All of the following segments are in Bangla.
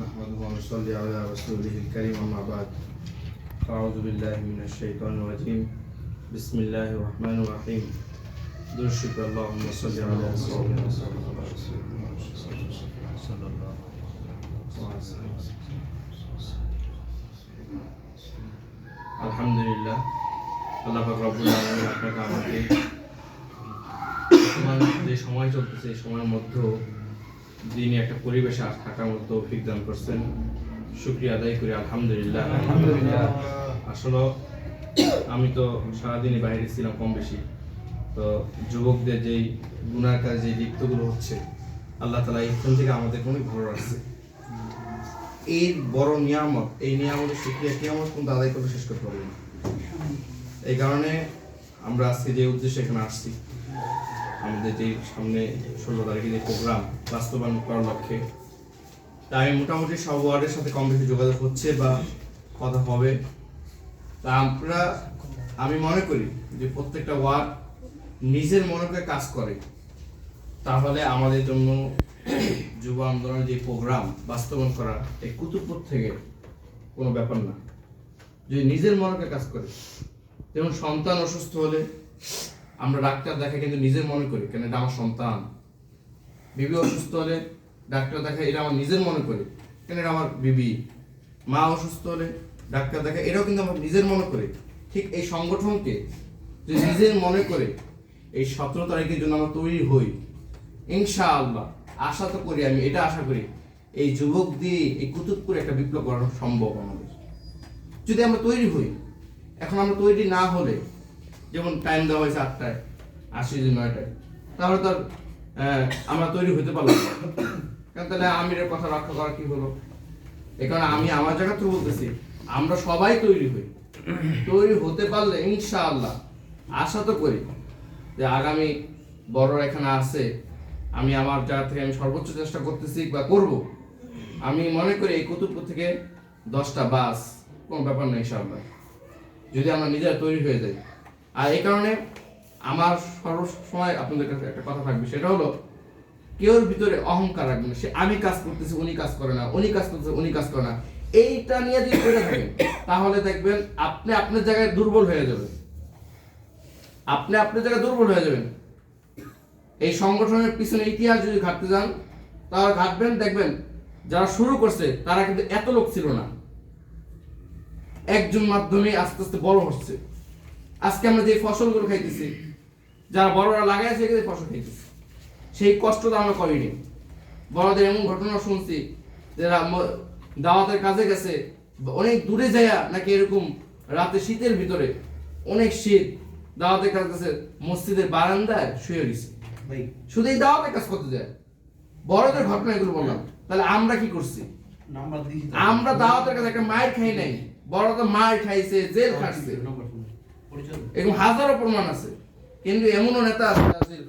نحمده ونصلي على رسوله الكريم أما بعد أعوذ بالله من الشيطان الرجيم بسم الله الرحمن الرحيم درشك اللهم صل على سيدنا صلى الله عليه وسلم صلى الله عليه وسلم আলহামদুলিল্লাহ আল্লাহ পাক রব্বুল আলামিন আপনাকে আমাকে বর্তমান যে সময় চলতেছে এই সময়ের মধ্যেও দিনে একটা পরিবেশে আর থাকার মতো দান করছেন শুক্রিয়া আদায় করি আলহামদুলিল্লাহ। আলহামদুলিল্লাহ। আসলে আমি তো সারাদিনই বাইরে ছিলাম কম বেশি তো যুবকদের যেই গুনার কাজ যে লিপ্তগুলো হচ্ছে আল্লাহ তালা এখান থেকে আমাদের অনেক ভালো রাখছে এই বড় নিয়ামত এই নিয়ামতের শুক্রিয়া কিয়ামত কিন্তু আদায় করে শেষ করতে পারব না। এই কারণে আমরা আজকে যে উদ্দেশ্যে এখানে আসছি আমাদের যে সামনে ষোলো তারিখে যে প্রোগ্রাম বাস্তবায়ন করার লক্ষ্যে তাই মোটামুটি সব ওয়ার্ডের সাথে কম বেশি যোগাযোগ হচ্ছে বা কথা হবে। তা আমরা, আমি মনে করি যে প্রত্যেকটা ওয়ার্ড নিজের মনে করে কাজ করে। তাহলে আমাদের জন্য যুব আন্দোলনের যে প্রোগ্রাম বাস্তবায়ন করা, এই কুতুবপুর থেকে কোনো ব্যাপার না। যদি নিজের মনে করে কাজ করে, যেমন সন্তান অসুস্থ হলে আমরা ডাক্তার দেখাই কিন্তু নিজের মনে করি, কেন এটা আমার সন্তান? বিবি অসুস্থ হলে ডাক্তার দেখায় এটা আমার নিজের মনে করি, কেন এটা আমার বিবি? মা অসুস্থ হলে ডাক্তার দেখায় এটাও কিন্তু আমার নিজের মনে করি। ঠিক এই সংগঠনকে যে নিজের মনে করে এই সতেরো তারিখের জন্য আমরা তৈরি হই। ইনশাআল্লাহ, আশা তো করি আমি, এটা আশা করি এই যুবক দিয়ে এই কুতুবপুরে একটা বিপ্লব করা সম্ভব আমাদের। যদি আমরা তৈরি হই, এখন আমরা তৈরি না হলে যেমন টাইম দেওয়া হয়েছে আটটায় আসি যে নয়টায়। তাহলে তো আমরা তৈরি হতে পারলাম কারণ তাহলে আমিরের কথা রক্ষা করা কি হলো? এ কারণে আমি আমার জায়গা থেকে বলতেছি, আমরা সবাই তৈরি হই। তৈরি হতে পারলে ইনশাআল্লাহ, আশা তো করি যে আগামী বড় এখানে আছে আমি আমার জায়গা থেকে আমি সর্বোচ্চ চেষ্টা করতেছি বা করব। আমি মনে করি এই কুতুবপুর থেকে দশটা বাস, কোনো ব্যাপার নেই ইনশাআল্লাহ। যদি আমরা নিজেরা তৈরি হয়ে যাই। আর এই কারণে আমার সর্বসময় আপনাদের কাছে একটা কথা থাকবে, সেটা হলো কেউর ভিতরে অহংকার রাখবে না। সে আমি কাজ করতেছি, উনি কাজ করে না, উনি কাজ করতেছে, উনি কাজ করে না। এইটা নিয়ে যদি করে থাকেন, তাহলে দেখবেন আপনি আপনার জায়গায় দুর্বল হয়ে যাবেন। আপনি আপনার জায়গায় দুর্বল হয়ে যাবেন। এই সংগঠনের পিছনে ইতিহাস যদি ঘাটতে যান, তাহলে ঘাটবেন, দেখবেন যারা শুরু করছে, তারা কিন্তু এত লোক ছিল না। একজন মাধ্যমে আস্তে আস্তে বড় হচ্ছে। আজকে আমরা যে ফসলগুলো খাইতেছি যারা বড়রা লাগাইছে সেই ফসল খাইতেছি। সেই কষ্টটা আমরা করিনি। বড়দের এমন ঘটনা শুনছি যারা দাওয়াতের কাজে গেছে অনেক দূরে যায়া নাকি এরকম রাতে শীতের ভিতরে অনেক শীত দাওয়াতের কাজ গেছে মসজিদের বারান্দায় শুয়ে গেছে শুধু এই দাওয়াতের কাজ করতে যায়। বড়দের ঘটনা এগুলো বললাম। তাহলে আমরা কি করছি? তো। আমরা দাওয়াতের কাছে একটা মায়ের খাই নাই। বড় তো মার খাইছে জেল খাটছে। এরকম হাজারো প্রমাণ আছে। কিন্তু এমনও নেতা আছে যারা জেল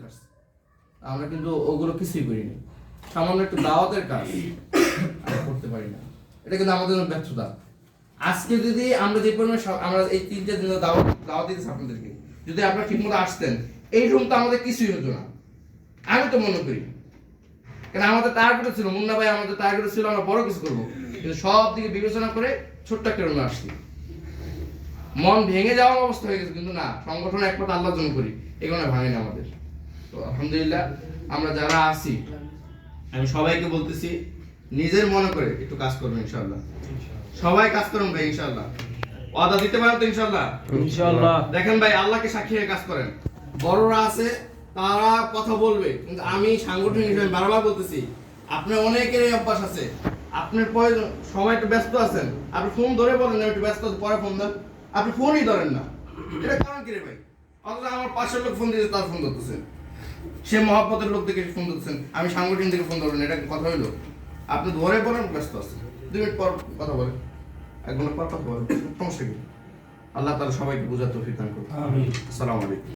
আমরা কিন্তু ওগুলো কিছুই করিনি সামান্য একটু দাওয়াতের কাজ করতে পারি না। এটা কিন্তু আমাদের জন্য ব্যর্থতা। আজকে যদি আমরা যে পরিমাণে আমরা এই তিনটে দিন দাওয়াত দাওয়াত দিতেছি আপনাদেরকে, যদি আপনারা ঠিকমতো আসতেন, এই রুম তো আমাদের কিছুই হতো না। আমি তো মনে করি। কারণ আমাদের টার্গেট ছিল, মুন্না ভাই আমাদের টার্গেট ছিল, আমরা বড় কিছু করব। কিন্তু সব দিকে বিবেচনা করে ছোট্ট একটা রুমে আসছি। মন ভেঙে যাওয়ার অবস্থা হয়ে গেছে কিন্তু না সংগঠন একমাত্র আল্লাহর জন্য করি। এগুলো ভাঙেনি আমাদের। তো আলহামদুলিল্লাহ আমরা যারা আছি আমি সবাইকে বলতেছি নিজের মনে করে একটু কাজ করবেন ইনশাআল্লাহ। সবাই কাজ করুন ভাই ইনশাআল্লাহ। ওয়াদা দিতে পারেন তো ইনশাআল্লাহ? ইনশাআল্লাহ। দেখেন ভাই আল্লাহকে সাক্ষী রেখে কাজ করেন। বড়রা আছে তারা কথা বলবে কিন্তু আমি সাংগঠনিক হিসেবে বারবার বলতেছি আপনার অনেকেরই অভ্যাস আছে। আপনার প্রয়োজন সময় একটু ব্যস্ত আছেন। আপনি ফোন ধরে বলেন আমি একটু ব্যস্ত পরে ফোন দেন। আপনি ফোনই ধরেন না। এটা কারণ কি রে ভাই? অথচ আমার পাশের লোক ফোন দিয়েছে তার ফোন ধরতেছেন সে মহাপতের লোক থেকে ফোন ধরতেছেন আমি সাংগঠিন থেকে ফোন ধরেন এটা কথা হইল। আপনি ধরে বলেন ব্যস্ত আছেন। দুই মিনিট পর কথা বলেন। এক ঘণ্টা পর কথা বলেন সমস্যা কি? আল্লাহ তালা সবাইকে বোঝার তৌফিক দান করুন। আসসালামু আলাইকুম।